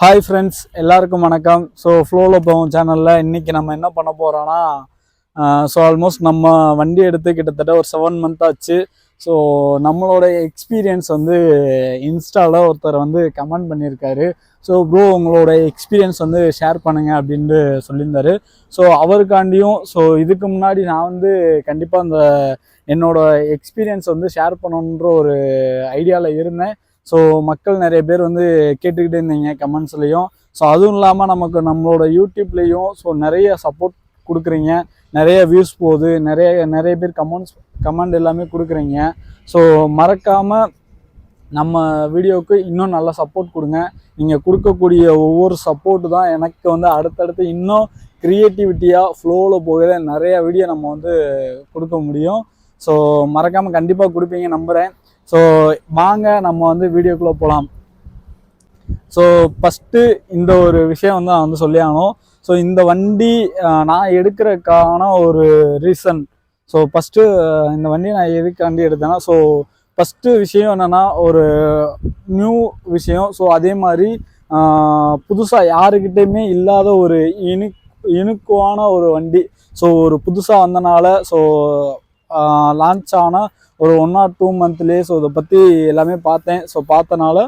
Hi friends எல்லாருக்கும் வணக்கம். So ஃப்ளோவில் போவோம் சேனலில் இன்றைக்கி நம்ம என்ன பண்ண போகிறோன்னா ஸோ ஆல்மோஸ்ட் நம்ம வண்டி எடுத்து கிட்டத்தட்ட ஒரு செவன் மந்த் ஆச்சு. ஸோ நம்மளோட எக்ஸ்பீரியன்ஸ் வந்து இன்ஸ்டாவில் ஒருத்தர் வந்து கமெண்ட் பண்ணியிருக்காரு. ஸோ ப்ரோ உங்களோட எக்ஸ்பீரியன்ஸ் வந்து ஷேர் பண்ணுங்க அப்படின்ட்டு சொல்லியிருந்தாரு. ஸோ அவருக்காண்டியும் ஸோ இதுக்கு முன்னாடி நான் வந்து கண்டிப்பாக அந்த என்னோட எக்ஸ்பீரியன்ஸ் வந்து ஷேர் பண்ணணுன்ற ஒரு ஐடியாவில் இருந்தேன். ஸோ மக்கள் நிறைய பேர் வந்து கேட்டுக்கிட்டே இருந்தீங்க கமெண்ட்ஸ்லேயும். ஸோ அதுவும் இல்லாமல் நமக்கு நம்மளோட யூடியூப்லேயும் ஸோ நிறைய சப்போர்ட் கொடுக்குறீங்க. நிறைய வியூஸ் போகுது. நிறைய நிறைய பேர் கமெண்ட்ஸ் கமெண்ட் எல்லாமே கொடுக்குறீங்க. ஸோ மறக்காமல் நம்ம வீடியோவுக்கு இன்னும் நல்ல சப்போர்ட் கொடுங்க. நீங்கள் கொடுக்கக்கூடிய ஒவ்வொரு சப்போர்ட்டு தான் எனக்கு வந்து அடுத்தடுத்து இன்னும் க்ரியேட்டிவிட்டியாக ஃப்ளோவில் போகிற நிறைய வீடியோ நம்ம வந்து கொடுக்க முடியும். ஸோ மறக்காமல் கண்டிப்பாக கொடுப்பீங்க நம்புகிறேன் ஸோ வாங்க நம்ம வந்து வீடியோக்குள்ளே போகலாம் ஸோ ஃபஸ்ட்டு இந்த ஒரு விஷயம் வந்து நான் வந்து சொல்லி ஆகணும் ஸோ இந்த வண்டி நான் எடுக்கிறதுக்கான ஒரு ரீசன் ஸோ ஃபஸ்ட்டு இந்த வண்டி நான் எதுக்காண்டி எடுத்தேன்னா ஸோ ஃபஸ்ட்டு விஷயம் என்னென்னா ஒரு நியூ விஷயம். ஸோ அதே மாதிரி புதுசாக யாருக்கிட்டேயுமே இல்லாத ஒரு இனி இனுக்குவான ஒரு வண்டி. ஸோ ஒரு புதுசாக வந்தனால ஸோ லான்ச் ஆன ஒரு ஒன் ஆர் டூ மந்த்லேயே ஸோ இதை பற்றி எல்லாமே பார்த்தேன். ஸோ பார்த்தனால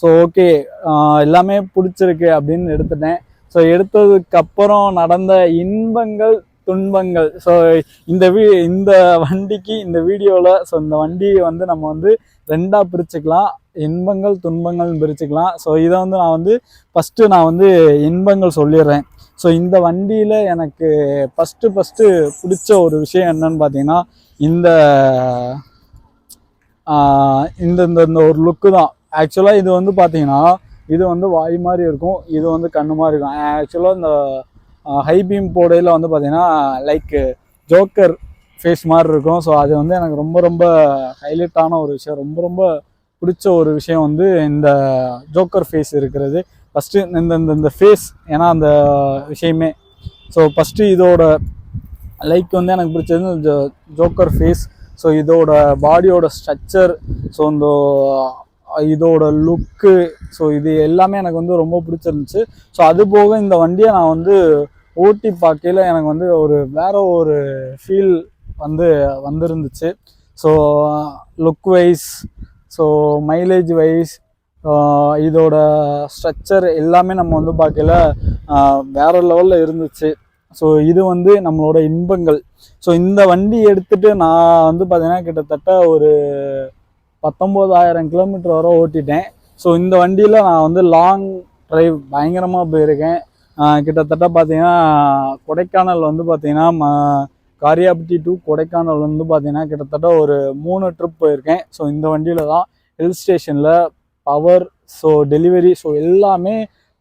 ஸோ ஓகே எல்லாமே பிடிச்சிருக்கு அப்படின்னு எடுத்துட்டேன். ஸோ எடுத்ததுக்கப்புறம் நடந்த இன்பங்கள் துன்பங்கள். ஸோ இந்த வீ இந்த வண்டிக்கு இந்த வீடியோவில் ஸோ இந்த வண்டியை வந்து நம்ம வந்து ரெண்டாக பிரிச்சுக்கலாம். இன்பங்கள் துன்பங்கள்னு பிரிச்சுக்கலாம். ஸோ இதை வந்து நான் வந்து ஃபஸ்ட்டு நான் வந்து இன்பங்கள் சொல்லிடுறேன். ஸோ இந்த வண்டியில் எனக்கு ஃபஸ்ட்டு ஃபஸ்ட்டு பிடிச்ச ஒரு விஷயம் என்னன்னு பார்த்தீங்கன்னா இந்த இந்த இந்த இந்த ஒரு லுக்கு தான். ஆக்சுவலாக இது வந்து பார்த்தீங்கன்னா இது வந்து வாய் மாதிரி இருக்கும் இது வந்து கண்ணு மாதிரி இருக்கும். ஆக்சுவலாக இந்த ஹை பீம் போடையில் வந்து பார்த்தீங்கன்னா லைக் ஜோக்கர் ஃபேஸ் மாதிரி இருக்கும். ஸோ அது வந்து எனக்கு ரொம்ப ரொம்ப ஹைலைட்டான ஒரு விஷயம். ரொம்ப ரொம்ப பிடிச்ச ஒரு விஷயம் வந்து இந்த ஜோக்கர் ஃபேஸ் இருக்கிறது. ஃபஸ்ட்டு இந்த இந்த இந்த ஃபேஸ் ஏன்னா அந்த விஷயமே. ஸோ ஃபஸ்ட்டு இதோட லைக் வந்து எனக்கு பிடிச்சது இந்த ஜோக்கர் ஃபேஸ் ஸோ இதோட பாடியோட ஸ்ட்ரக்சர் ஸோ இந்த இதோட லுக்கு ஸோ இது எல்லாமே எனக்கு வந்து ரொம்ப பிடிச்சிருந்துச்சு. ஸோ அது போக இந்த வண்டியை நான் வந்து ஓட்டி பார்க்கையில் எனக்கு வந்து ஒரு வேற ஒரு ஃபீல் வந்து வந்திருந்துச்சு. So look wise so mileage wise இதோட ஸ்ட்ரக்சர் எல்லாமே நம்ம வந்து பார்க்கல வேற லெவலில் இருந்துச்சு. ஸோ இது வந்து நம்மளோட இன்பங்கள். ஸோ இந்த வண்டி எடுத்துட்டு நான் வந்து பார்த்தீங்கன்னா கிட்டத்தட்ட ஒரு பத்தொம்போதாயிரம் கிலோமீட்டர் வர ஓட்டிட்டேன். ஸோ இந்த வண்டியில் நான் வந்து லாங் டிரைவ் பயங்கரமாக போயிருக்கேன். கிட்டத்தட்ட பார்த்தீங்கன்னா கொடைக்கானல் வந்து பார்த்தீங்கன்னா ம- காரியாபட்டி டு கொடைக்கானல் வந்து பார்த்தீங்கன்னா கிட்டத்தட்ட ஒரு மூணு ட்ரிப் போயிருக்கேன். ஸோ இந்த வண்டியில் தான் ஹில் ஸ்டேஷனில் பவர் ஸோ டெலிவரி ஸோ எல்லாமே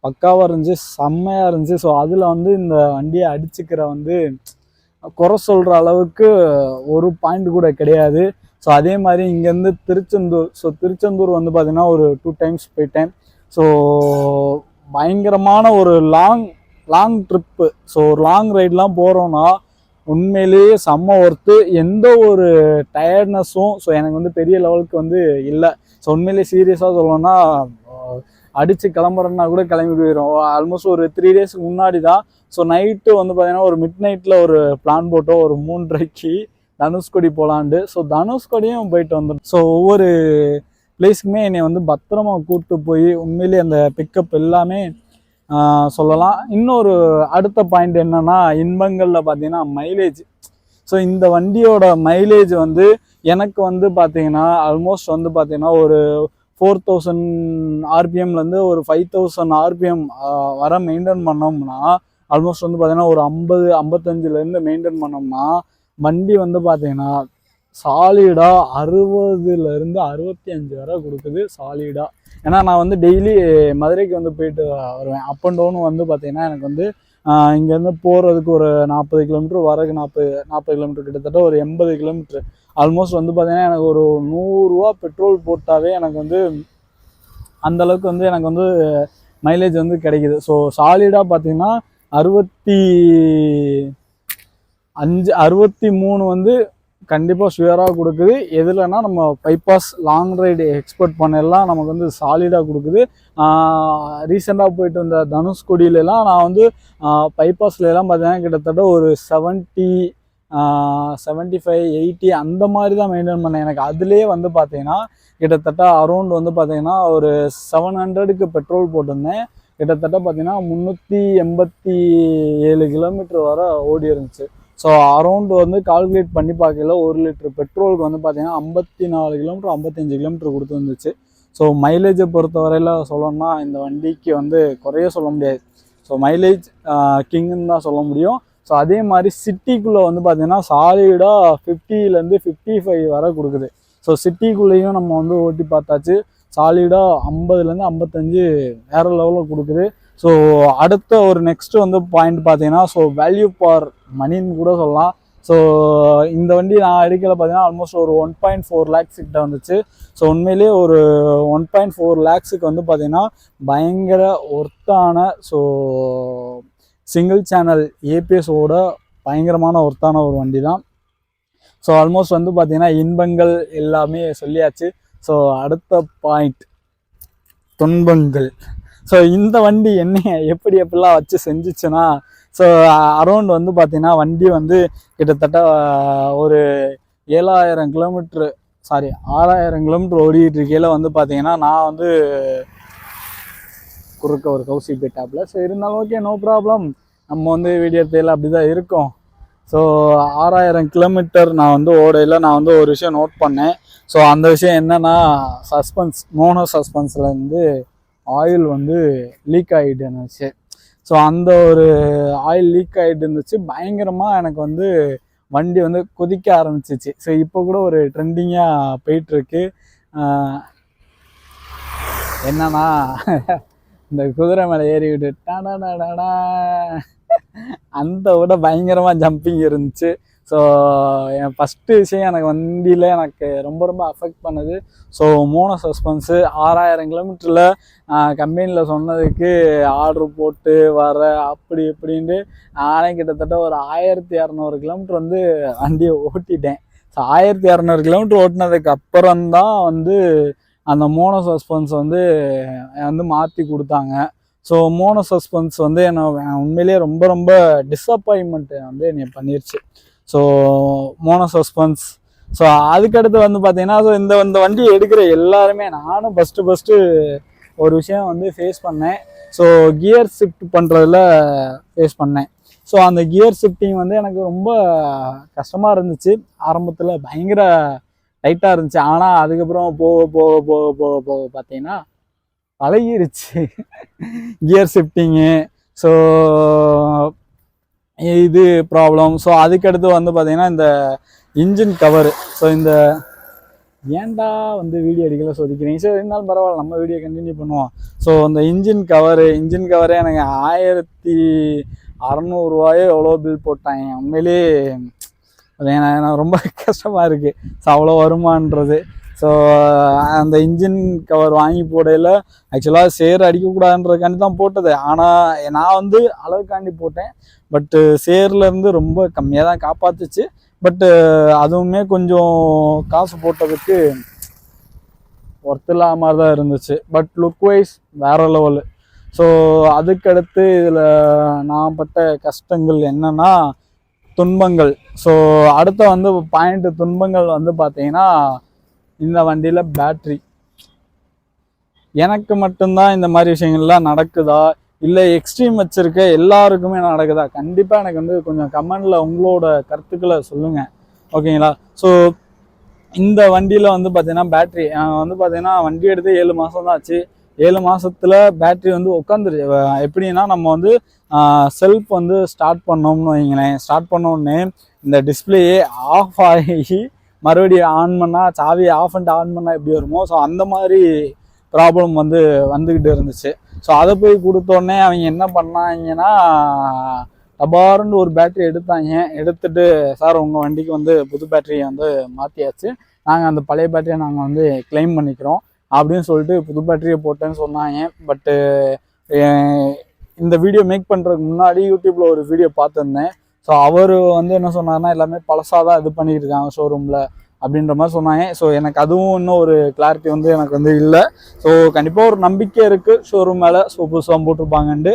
பக்காவாக இருந்துச்சு செம்மையாக இருந்துச்சு. ஸோ அதில் வந்து இந்த வண்டியை அடிச்சுக்கிற வந்து குறை சொல்கிற அளவுக்கு ஒரு பாயிண்ட் கூட கிடையாது. ஸோ அதே மாதிரி இங்கேருந்து திருச்செந்தூர் ஸோ திருச்செந்தூர் வந்து பார்த்திங்கன்னா ஒரு டூ டைம்ஸ் போயிட்டேன். ஸோ பயங்கரமான ஒரு லாங் லாங் ட்ரிப்பு ஸோ ஒரு லாங் ரைட்லாம் போகிறோன்னா உண்மையிலேயே செம்ம ஒர்த்து எந்த ஒரு டயர்ட்னஸும் ஸோ எனக்கு வந்து பெரிய லெவலுக்கு வந்து இல்லை. ஸோ உண்மையிலேயே சீரியஸாக சொல்லணும்னா அடித்து கிளம்புறேன்னா கூட கிளம்பி போயிடும் ஆல்மோஸ்ட் ஒரு த்ரீ டேஸ்க்கு முன்னாடி தான் ஸோ நைட்டு வந்து பார்த்தீங்கன்னா ஒரு மிட் நைட்டில் ஒரு பிளான் போட்டோம். ஒரு மூன்றரைக்கு தனுஷ்கொடி போகலான்ட்டு ஸோ தனுஷ்கொடியும் போயிட்டு வந்துடும் ஸோ ஒவ்வொரு பிளேஸுக்குமே என்னை வந்து பத்திரமா கூப்பிட்டு போய் உண்மையிலேயே அந்த பிக்கப் எல்லாமே சொல்லலாம். இன்னொரு அடுத்த பாயிண்ட் என்னென்னா இன்பங்களில் பார்த்தீங்கன்னா மைலேஜ் ஸோ இந்த வண்டியோட மைலேஜ் வந்து எனக்கு வந்து பார்த்தீங்கன்னா ஆல்மோஸ்ட் வந்து பார்த்தீங்கன்னா ஒரு ஃபோர் தௌசண்ட் ஆர்பிஎம்லேருந்து ஒரு ஃபைவ் தௌசண்ட் ஆர்பிஎம் வர மெயின்டைன் பண்ணோம்னா ஆல்மோஸ்ட் வந்து பார்த்தீங்கன்னா ஒரு ஐம்பது ஐம்பத்தஞ்சிலேருந்து மெயின்டைன் பண்ணோம்னா வண்டி வந்து பார்த்தீங்கன்னா சாலிடாக அறுபதுலேருந்து அறுபத்தி அஞ்சு வரை கொடுக்குது சாலிடாக ஏன்னா நான் வந்து டெய்லி மதுரைக்கு வந்து போயிட்டு வருவேன். அப் அண்ட் டவுன் வந்து பார்த்தீங்கன்னா எனக்கு வந்து இங்கேருந்து போகிறதுக்கு ஒரு நாற்பது கிலோமீட்டர் வரக்கு நாற்பது நாற்பது கிலோமீட்டர் கிட்டத்தட்ட ஒரு எண்பது கிலோமீட்டர் ஆல்மோஸ்ட் வந்து பார்த்தீங்கன்னா எனக்கு ஒரு நூறுரூவா பெட்ரோல் போட்டாவே எனக்கு வந்து அந்தளவுக்கு வந்து எனக்கு வந்து மைலேஜ் வந்து கிடைக்குது. ஸோ சாலிடாக பார்த்தீங்கன்னா அறுபத்தி அஞ்சு அறுபத்தி மூணு வந்து கண்டிப்பாக ஷுவராக கொடுக்குது. எதுலன்னா நம்ம பைபாஸ் லாங் ரைடு எக்ஸ்போர்ட் பண்ணலாம் நமக்கு வந்து சாலிடாக கொடுக்குது. ரீசெண்டாக போயிட்டு வந்த தனுஷ்கொடியிலலாம் நான் வந்து பைபாஸ்லாம் பார்த்தீங்கன்னா கிட்டத்தட்ட ஒரு செவன்ட்டி செவன்ட்டி ஃபைவ் எயிட்டி அந்த மாதிரி தான் மெயின்டைன் பண்ணேன். எனக்கு அதுலேயே வந்து பார்த்தீங்கன்னா கிட்டத்தட்ட அரௌண்ட் வந்து பார்த்தீங்கன்னா ஒரு செவன் ஹண்ட்ரடுக்கு பெட்ரோல் போட்டிருந்தேன். கிட்டத்தட்ட பார்த்தீங்கன்னா முந்நூற்றி எண்பத்தி ஏழு கிலோமீட்டர் வரை ஓடி இருந்துச்சு. ஸோ அரௌண்ட் வந்து கால்குலேட் பண்ணி பார்க்கல ஒரு லிட்டர் பெட்ரோலுக்கு வந்து பார்த்தீங்கன்னா ஐம்பத்தி நாலு கிலோமீட்டர் ஐம்பத்தஞ்சு கிலோமீட்டர் கொடுத்து வந்துச்சு. ஸோ மைலேஜை பொறுத்தவரையில் சொல்லணும்னா இந்த வண்டிக்கு வந்து குறைய சொல்ல முடியாது. ஸோ மைலேஜ் கிங்குன்னு தான் சொல்ல முடியும். ஸோ அதே மாதிரி சிட்டிக்குள்ளே வந்து பார்த்தீங்கன்னா சாலிடாக ஃபிஃப்டிலேருந்து ஃபிஃப்டி ஃபைவ் வரை கொடுக்குது. ஸோ சிட்டிக்குள்ளேயும் நம்ம வந்து ஓட்டி பார்த்தாச்சு. சாலிடாக ஐம்பதுலேருந்து ஐம்பத்தஞ்சு வேறு லெவலில் கொடுக்குது. ஸோ அடுத்த ஒரு நெக்ஸ்ட்டு வந்து பாயிண்ட் பார்த்தீங்கன்னா ஸோ வேல்யூ ஃபார் மணின்னு கூட சொல்லலாம். ஸோ இந்த வண்டி நான் எடுக்கல பார்த்தீங்கன்னா ஆல்மோஸ்ட் ஒரு ஒன் பாயிண்ட் ஃபோர் லேக்ஸ் கிட்ட வந்துச்சு. ஸோ உண்மையிலேயே ஒரு ஒன் பாயிண்ட் ஃபோர் லேக்ஸுக்கு வந்து பார்த்தீங்கன்னா பயங்கர ஒர்த்தான ஸோ சிங்கிள் சேனல் ஏபிஎஸோட பயங்கரமான ஒர்த்தான ஒரு வண்டி தான் ஸோ ஆல்மோஸ்ட் வந்து பார்த்திங்கன்னா இன்பங்கள் எல்லாமே சொல்லியாச்சு. ஸோ அடுத்த பாயிண்ட் துன்பங்கள். ஸோ இந்த வண்டி என்ன எப்படி எப்படிலாம் வச்சு செஞ்சிச்சுன்னா ஸோ அரௌண்ட் வந்து பார்த்திங்கன்னா வண்டி வந்து கிட்டத்தட்ட ஒரு ஏழாயிரம் கிலோமீட்ரு சாரி ஆறாயிரம் கிலோமீட்டர் ஓடிட்டு இருக்கையில் வந்து பார்த்தீங்கன்னா நான் வந்து குறுக்க ஒரு கௌசி போயிட்டாப்புல ஸோ இருந்தாலும் ஓகே நோ ப்ராப்ளம் நம்ம வந்து வீடியோ தேல அப்படி தான் இருக்கும். ஸோ ஆறாயிரம் கிலோமீட்டர் நான் வந்து ஓடையில் நான் வந்து ஒரு விஷயம் நோட் பண்ணேன். ஸோ அந்த விஷயம் என்னன்னா சஸ்பென்ஸ் மோனோ சஸ்பென்ஸ்லேருந்து ஆயில் வந்து லீக் ஆகிட்டு இருந்துச்சு. ஸோ அந்த ஒரு ஆயில் லீக் ஆகிட்டு இருந்துச்சு. பயங்கரமாக எனக்கு வந்து வண்டி வந்து கொதிக்க ஆரம்பிச்சிச்சு. ஸோ இப்போ கூட ஒரு ட்ரெண்டிங்காக போயிட்டுருக்கு என்னன்னா இந்த குதிரை மேலே ஏறி விட்டு அந்த விட பயங்கரமாக ஜம்பிங் இருந்துச்சு. ஸோ என் ஃபஸ்ட்டு விஷயம் எனக்கு வண்டியில் எனக்கு ரொம்ப ரொம்ப அஃபெக்ட் பண்ணது. ஸோ மூணு சஸ்பென்ஸு ஆறாயிரம் கிலோமீட்டரில் கம்பெனியில் சொன்னதுக்கு ஆர்டர் போட்டு வர அப்படி இப்படின்ட்டு நானே கிட்டத்தட்ட ஒரு ஆயிரத்தி இரநூறு கிலோமீட்டர் வந்து வண்டியை ஓட்டிட்டேன். ஸோ ஆயிரத்தி இரநூறு கிலோமீட்டர் ஓட்டினதுக்கு அப்புறம் தான் வந்து அந்த மோனோ சஸ்பென்ஸ் வந்து வந்து மாற்றி கொடுத்தாங்க. ஸோ மோனோ சஸ்பென்ஸ் வந்து என்னை உண்மையிலேயே ரொம்ப ரொம்ப டிஸப்பாயின்மெண்ட்டு வந்து என்னை பண்ணிருச்சு. So mono suspense. ஸோ அதுக்கடுத்து வந்து பார்த்தீங்கன்னா ஸோ இந்த இந்த வண்டி எடுக்கிற எல்லாருமே நானும் ஃபஸ்ட்டு ஃபஸ்ட்டு ஒரு விஷயம் வந்து ஃபேஸ் பண்ணேன். ஸோ கியர் ஷிஃப்ட் பண்ணுறதுல ஃபேஸ் பண்ணேன். ஸோ அந்த கியர் ஷிஃப்டிங் வந்து எனக்கு ரொம்ப கஷ்டமாக இருந்துச்சு. ஆரம்பத்தில் பயங்கர லைட்டாக இருந்துச்சு. ஆனால் அதுக்கப்புறம் போக போக போக போக போக பார்த்தீங்கன்னா பழகிருச்சு. கியர் ஷிஃப்டிங்கு ஸோ இது ப்ராப்ளம் ஸோ அதுக்கடுத்து வந்து பார்த்தீங்கன்னா இந்த இன்ஜின் கவர் ஸோ இந்த ஏன்டா வந்து வீடியோ எடுக்கல சொதிக்கிறீங்க சரி இருந்தாலும் பரவாயில்ல நம்ம வீடியோ கண்டினியூ பண்ணுவோம். ஸோ அந்த இன்ஜின் கவரு இன்ஜின் கவரே எனக்கு ஆயிரத்தி அறநூறுவாயோ எவ்வளோ பில் போட்டாங்க. உண்மையிலேயே அது ரொம்ப கஷ்டமாக இருக்குது ஸோ அவ்வளோ வருமானன்றது. ஸோ அந்த இன்ஜின் கவர் வாங்கி போடையில் ஆக்சுவலாக சேர் அடிக்கக்கூடாதுன்றதுக்காண்டி தான் போட்டது. ஆனால் நான் வந்து அளவுக்காண்டி போட்டேன். பட்டு சேர்லேருந்து ரொம்ப கம்மியாக தான் காப்பாற்றுச்சு பட்டு அதுவுமே கொஞ்சம் காசு போட்டதுக்கு ஒர்த் இல்லாத மாதிரி தான் இருந்துச்சு. பட் லுக் வைஸ் வேற லெவலு ஸோ அதுக்கடுத்து இதில் நான் பட்ட கஷ்டங்கள் என்னென்னா துன்பங்கள். ஸோ அடுத்த வந்து பாயிண்ட் துன்பங்கள் வந்து பார்த்தீங்கன்னா இந்த வண்டியில் பேட்ரி எனக்கு மட்டும்தான் இந்த மாதிரி விஷயங்கள்லாம் நடக்குதா? இல்லை எக்ஸ்ட்ரீம் வச்சுருக்க எல்லாருக்குமே நடக்குதா? கண்டிப்பாக எனக்கு வந்து கொஞ்சம் கமெண்டில் உங்களோட கருத்துக்களை சொல்லுங்கள் ஓகேங்களா ஸோ இந்த வண்டியில் வந்து பார்த்தீங்கன்னா பேட்ரி வந்து பார்த்தீங்கன்னா வண்டி எடுத்து ஏழு மாதம் தான் ஆச்சு. ஏழு மாதத்தில் பேட்ரி வந்து உட்காந்துரு எப்படின்னா நம்ம வந்து செல்ஃப் வந்து ஸ்டார்ட் பண்ணோம்னு வைங்களேன். ஸ்டார்ட் பண்ணோடனே இந்த டிஸ்பிளேயே ஆஃப் ஆகி மறுபடியும் ஆன் பண்ணால் சாவியை ஆஃப் பண்ணிட்டு ஆன் பண்ணால் எப்படி வருமோ ஸோ அந்த மாதிரி ப்ராப்ளம் வந்து வந்துக்கிட்டு இருந்துச்சு. ஸோ அதை போய் கொடுத்தோடனே அவங்க என்ன பண்ணாங்கன்னா டபாருன்னு ஒரு பேட்டரி எடுத்தாங்க. எடுத்துட்டு சார் உங்கள் வண்டிக்கு வந்து புது பேட்டரியை வந்து மாற்றியாச்சு நாங்கள் அந்த பழைய பேட்டரியை நாங்கள் வந்து கிளைம் பண்ணிக்கிறோம். அப்படின்னு சொல்லிட்டு புது பேட்டரியை போட்டேன்னு சொன்னாங்க. பட்டு இந்த வீடியோ மேக் பண்ணுறதுக்கு முன்னாடி யூடியூப்பில் ஒரு வீடியோ பார்த்துருந்தேன். ஸோ அவர் வந்து என்ன சொன்னார்னா எல்லாமே பழசாக தான் இது பண்ணிட்டு இருக்காங்க ஷோரூமில் அப்படின்ற மாதிரி சொன்னாங்க. ஸோ எனக்கு அதுவும் இன்னும் ஒரு கிளாரிட்டி வந்து எனக்கு வந்து இல்லை. ஸோ கண்டிப்பாக ஒரு நம்பிக்கை இருக்குது ஷோரூம் மேலே. ஸோ புதுசாக போட்டிருப்பாங்கன்ட்டு.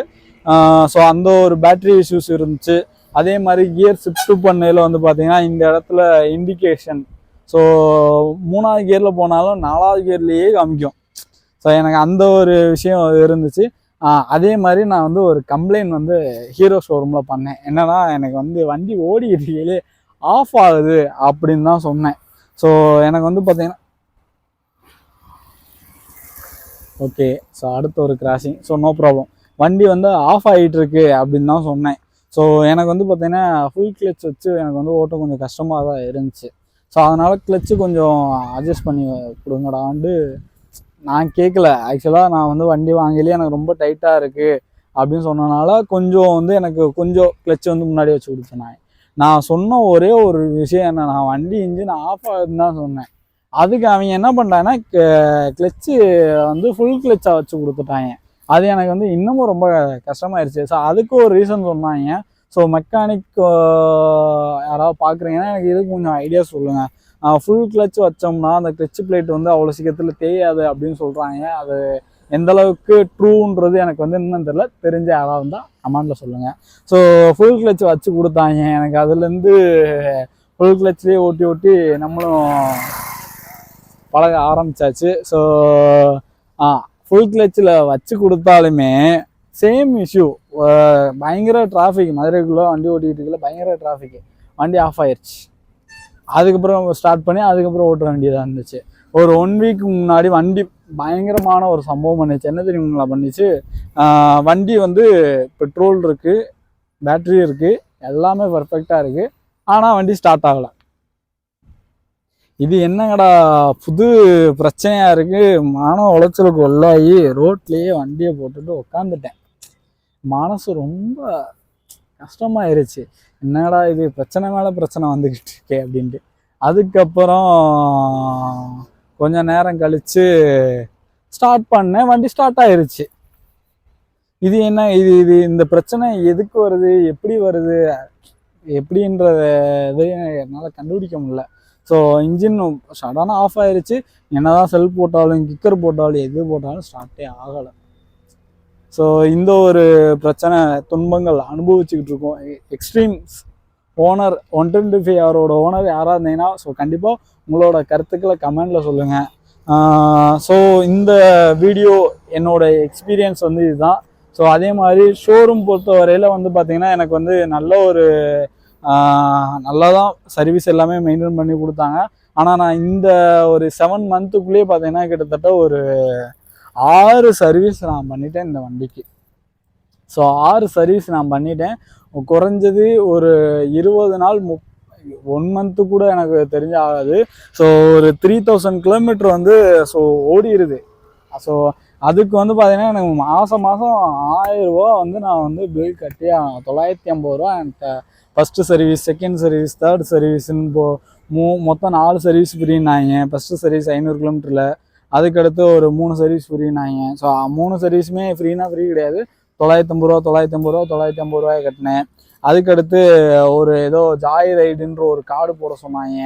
ஸோ அந்த ஒரு பேட்டரி இஷ்யூஸ் இருந்துச்சு. அதே மாதிரி கியர் ஷிஃப்ட் பண்ணையில் வந்து பார்த்தீங்கன்னா இந்த இடத்துல இண்டிகேஷன் ஸோ மூணாவது கியரில் போனாலும் நாலாவது கியர்லேயே காமிக்கும். ஸோ எனக்கு அந்த ஒரு விஷயம் இருந்துச்சு. அதே மாதிரி நான் வந்து ஒரு கம்ப்ளைண்ட் வந்து ஹீரோ ஷோரூமில் பண்ணேன். என்னன்னா எனக்கு வந்து வண்டி ஓடிக்கிட்டே ஆஃப் ஆகுது அப்படின்னு தான் சொன்னேன். ஸோ எனக்கு வந்து பார்த்தீங்கன்னா ஓகே ஸோ அடுத்த ஒரு கிராசிங் ஸோ நோ ப்ராப்ளம் வண்டி வந்து ஆஃப் ஆகிட்டு இருக்கு அப்படின்னு தான் சொன்னேன். ஸோ எனக்கு வந்து பார்த்தீங்கன்னா ஃபுல் கிளச் வச்சு எனக்கு வந்து ஓட்ட கொஞ்சம் கஷ்டமாக தான் இருந்துச்சு. ஸோ அதனால் கிளச்சு கொஞ்சம் அட்ஜஸ்ட் பண்ணி கொடுங்கடான்ட்டு நான் கேட்கல ஆக்சுவலாக நான் வந்து வண்டி வாங்கலையே எனக்கு ரொம்ப டைட்டாக இருக்குது அப்படின்னு சொன்னனால கொஞ்சம் வந்து எனக்கு கொஞ்சம் கிளச் வந்து முன்னாடி வச்சு கொடுத்தேன் நான். நான் சொன்ன ஒரே ஒரு விஷயம் என்ன நான் வண்டி இன்ஜின் ஆஃப் ஆகுதுன்னு தான் சொன்னேன். அதுக்கு அவங்க என்ன பண்ணிட்டாங்கன்னா கிளச்சு வந்து ஃபுல் கிளச்சாக வச்சு கொடுத்துட்டாங்க. அது எனக்கு வந்து இன்னமும் ரொம்ப கஷ்டமாயிருச்சு. ஸோ அதுக்கு ஒரு ரீசன் சொன்னாங்க. ஸோ மெக்கானிக் uh, யாராவது பார்க்குறீங்கன்னா எனக்கு இதுக்கு கொஞ்சம் ஐடியா சொல்லுங்கள் ஃபுல் கிளச் வச்சோம்னா அந்த கிளச் பிளேட் வந்து அவ்வளோ சீக்கிரத்தில் தேயாது அப்படின்னு சொல்கிறாங்க அது எந்த அளவுக்கு ட்ரூன்றது எனக்கு வந்து என்னன்னு தெரியல. தெரிஞ்ச யாராவது இருந்தால் கமெண்டில் சொல்லுங்கள் ஸோ ஃபுல் கிளச் வச்சு கொடுத்தாங்க. எனக்கு அதுலேருந்து ஃபுல் கிளச்லேயே ஓட்டி ஓட்டி நம்மளும் பழக ஆரம்பிச்சாச்சு. ஸோ ஃபுல் கிளச்சில் வச்சு கொடுத்தாலுமே சேம் இஷ்யூ uh, பயங்கர டிராஃபிக் மதுரைக்குள்ளே வண்டி ஓட்டிகிட்டு இருக்கல பயங்கர டிராஃபிக் வண்டி ஆஃப் ஆயிருச்சு. அதுக்கப்புறம் ஸ்டார்ட் பண்ணி அதுக்கப்புறம் ஓட்ட வேண்டியதாக இருந்துச்சு. ஒரு ஒன் வீக் முன்னாடி வண்டி பயங்கரமான ஒரு சம்பவம் பண்ணிச்சு. என்ன தெரியுங்களா பண்ணிச்சு? வண்டி வந்து பெட்ரோல் இருக்குது பேட்ரி இருக்குது எல்லாமே பர்ஃபெக்டாக இருக்குது ஆனால் வண்டி ஸ்டார்ட் ஆகலை. இது என்னங்கடா புது பிரச்சனையாக இருக்குது மன உளைச்சலுக்கு உள்ளாகி ரோட்லேயே வண்டியை போட்டுட்டு உக்காந்துட்டேன் மனசு ரொம்ப கஷ்டமாயிருச்சு. என்னடா இது? பிரச்சனை மேலே பிரச்சனை வந்துக்கிட்டு இருக்கே அப்படின்ட்டு. அதுக்கப்புறம் கொஞ்ச நேரம் கழித்து ஸ்டார்ட் பண்ணேன். வண்டி ஸ்டார்ட் ஆயிருச்சு. இது என்ன? இது இது இந்த பிரச்சனை எதுக்கு வருது? எப்படி வருது? எப்படின்ற இது என்னால் கண்டுபிடிக்க முடியல. ஸோ இன்ஜின் சடனாக ஆஃப் ஆயிருச்சு. என்னதான் செல் போட்டாலும் கிக்கர் போட்டாலும் எது போட்டாலும் ஸ்டார்ட்டே ஆகலை. ஸோ இந்த ஒரு பிரச்சனை துன்பங்கள் அனுபவிச்சுக்கிட்டு இருக்கோம். Xtreme's owner one twenty five அவரோட ஓனர் யாராக இருந்தீங்கன்னா ஸோ கண்டிப்பாக உங்களோட கருத்துக்களை கமெண்டில் சொல்லுங்கள் ஸோ இந்த வீடியோ என்னோட எக்ஸ்பீரியன்ஸ் வந்து இதுதான். ஸோ அதே மாதிரி ஷோரூம் பொறுத்த வரையில் வந்து பார்த்திங்கன்னா எனக்கு வந்து நல்ல ஒரு நல்லா தான் சர்வீஸ் எல்லாமே மெயின்டைன் பண்ணி கொடுத்தாங்க. ஆனால் நான் இந்த ஒரு செவன் மந்த்துக்குள்ளேயே பார்த்தீங்கன்னா கிட்டத்தட்ட ஒரு ஆறு சர்வீஸ் நான் பண்ணிட்டேன் இந்த வண்டிக்கு. ஸோ ஆறு சர்வீஸ் நான் பண்ணிட்டேன். குறைஞ்சது ஒரு இருபது நாள் முப் ஒன் மந்த்து கூட எனக்கு தெரிஞ்ச ஆகாது. ஸோ ஒரு த்ரீ தௌசண்ட் கிலோமீட்டர் வந்து ஸோ ஓடிடுது ஸோ அதுக்கு வந்து பார்த்தீங்கன்னா எனக்கு மாதம் மாதம் ஆயிரம் ரூபா வந்து நான் வந்து பில் கட்டி தொள்ளாயிரத்தி ஐம்பது ரூபா எனக்கு first service second service third சர்வீஸ்ன்னு போ மூ மொத்தம் நாலு சர்வீஸ் ஃப்ரீனாங்க ஃபஸ்ட்டு சர்வீஸ் ஐநூறு கிலோமீட்டரில் அதுக்கடுத்து ஒரு மூணு சர்வீஸ் ஃப்ரீனாங்க ஸோ மூணு சர்வீஸுமே ஃப்ரீனா ஃப்ரீ கிடையாது. தொள்ளாயிரத்தி ஐம்பது ரூபா தொள்ளாயிரத்தி ஐம்பது ரூபா தொள்ளாயிரத்தி ஐம்பது ரூபாய் கட்டினேன். அதுக்கடுத்து ஒரு ஏதோ ஜாய் ரைடுன்ற ஒரு கார்டு போட சொன்னாங்க.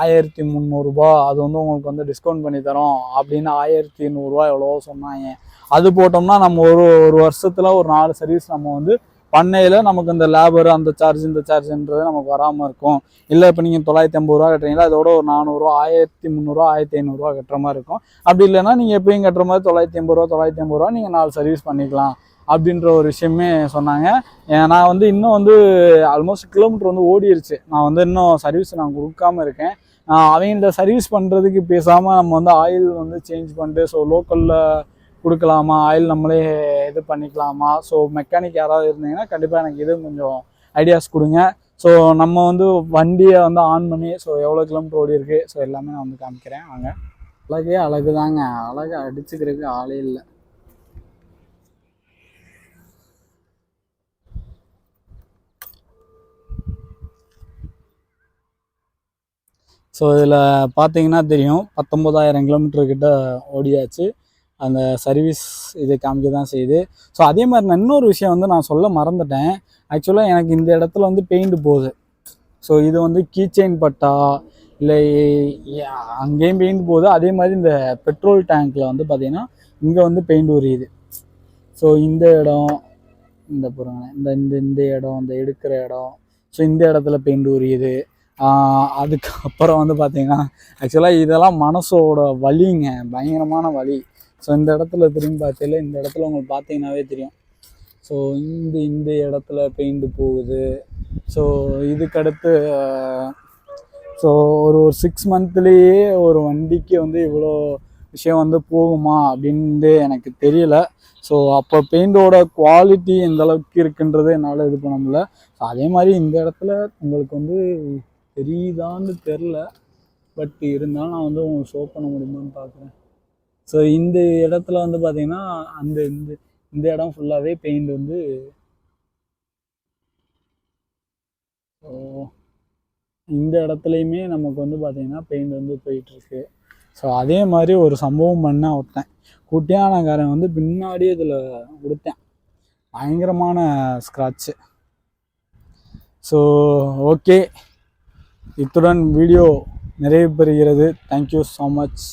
ஆயிரத்தி முந்நூறுரூபா அது வந்து உங்களுக்கு வந்து டிஸ்கவுண்ட் பண்ணி தரோம் அப்படின்னு ஆயிரத்தி நூறுரூவா எவ்வளவோ சொன்னாங்க. அது போட்டோம்னா நம்ம ஒரு ஒரு வருஷத்தில் ஒரு நாலு சர்வீஸ் நம்ம வந்து பண்ணையில் நமக்கு இந்த லேபர் அந்த சார்ஜ் இந்த சார்ஜ்ன்றது நமக்கு வராமல் இருக்கும். இல்லை இப்போ நீங்கள் தொள்ளாயிரத்தி ஐம்பது ரூபா கட்டுறீங்களா? அதோட ஒரு நானூறுரூவா ஆயிரத்தி முந்நூறுரூவா ஆயிரத்தி ஐநூறுரூவா கட்டுற மாதிரி இருக்கும். அப்படி இல்லைன்னா நீங்கள் எப்பயும் கட்டுற மாதிரி தொள்ளாயிரத்தி ஐம்பது ரூபா தொள்ளாயிரத்தி ஐம்பது ரூபா நீங்கள் நாலு சர்வீஸ் பண்ணிக்கலாம் அப்படின்ற ஒரு விஷயமே சொன்னாங்க. நான் வந்து இன்னும் வந்து ஆல்மோஸ்ட் கிலோமீட்டர் வந்து ஓடிடுச்சு நான் வந்து இன்னும் சர்வீஸ் நான் கொடுக்காம இருக்கேன். ஆஹ் அவங்கள்ட்ட சர்வீஸ் பண்ணுறதுக்கு பேசாமல் நம்ம வந்து ஆயில் வந்து சேஞ்ச் பண்ணிட்டு ஸோ லோக்கலில் கொடுக்கலாமா? ஆயில் நம்மளே இது பண்ணிக்கலாமா? ஸோ மெக்கானிக் யாராவது இருந்தீங்கன்னா கண்டிப்பாக எனக்கு இது கொஞ்சம் ஐடியாஸ் கொடுங்க. ஸோ நம்ம வந்து வண்டியை வந்து ஆன் பண்ணி ஸோ எவ்வளோ கிலோமீட்டர் ஓடி இருக்குது ஸோ எல்லாமே நான் வந்து காமிக்கிறேன். வாங்க. அழகே அழகு தாங்க. அழகை அடிச்சுக்கிறதுக்கு ஆளே இல்லை. ஸோ இதில் பார்த்தீங்கன்னா தெரியும். பத்தொம்போதாயிரம் கிலோமீட்டர் கிட்ட ஓடியாச்சு. அந்த சர்வீஸ் இது காமிக்க தான் செய்யுது. ஸோ அதே மாதிரி நான் இன்னொரு விஷயம் வந்து நான் சொல்ல மறந்துட்டேன். ஆக்சுவலாக எனக்கு இந்த இடத்துல வந்து பெயிண்ட் போகுது. ஸோ இது வந்து கீச்செயின் பட்டா? இல்லை அங்கேயும் பெயிண்ட் போகுது. அதே மாதிரி இந்த பெட்ரோல் டேங்க்கில் வந்து பார்த்திங்கன்னா இங்கே வந்து பெயிண்ட் உரியுது. ஸோ இந்த இடம் இந்த பாருங்க இந்த இந்த இந்த இடம் இந்த எடுக்கிற இடம். ஸோ இந்த இடத்துல பெயிண்ட் உரியுது. அதுக்கப்புறம் வந்து பார்த்தீங்கன்னா ஆக்சுவலாக இதெல்லாம் மனசோட வலிங்க. பயங்கரமான வலி. ஸோ இந்த இடத்துல திரும்பி பார்த்தாலே இந்த இடத்துல உங்களுக்கு பார்த்தீங்கன்னாவே தெரியும். ஸோ இந்த இந்த இடத்துல பெயிண்ட் போகுது. ஸோ இதுக்கடுத்து ஸோ ஒரு ஒரு சிக்ஸ் மந்த்லேயே ஒரு வண்டிக்கு வந்து இவ்வளோ விஷயம் வந்து போகுமா அப்படின்ட்டு எனக்கு தெரியல. ஸோ அப்போ பெயிண்டோட குவாலிட்டி எந்த அளவுக்கு இருக்குன்றது என்னால் இது பண்ண முடியல. ஸோ அதே மாதிரி இந்த இடத்துல உங்களுக்கு வந்து தெரியுதான்னு தெரில. பட் இருந்தாலும் நான் வந்து உங்களுக்கு ஷோ பண்ண முடியுமான்னு பார்க்குறேன். ஸோ இந்த இடத்துல வந்து பார்த்தீங்கன்னா அந்த இந்த இந்த இடம் ஃபுல்லாகவே பெயிண்ட் வந்து ஸோ இந்த இடத்துலையுமே நமக்கு வந்து பார்த்தீங்கன்னா பெயிண்ட் வந்து போயிட்டுருக்கு. ஸோ அதே மாதிரி ஒரு சம்பவம் பண்ண ஒருத்தன். குட்டியானக்காரன் வந்து பின்னாடியே இதில் கொடுத்தேன் பயங்கரமான ஸ்க்ராட்சு ஸோ ஓகே இத்துடன் வீடியோ நிறைவு பெறுகிறது. Thank you so much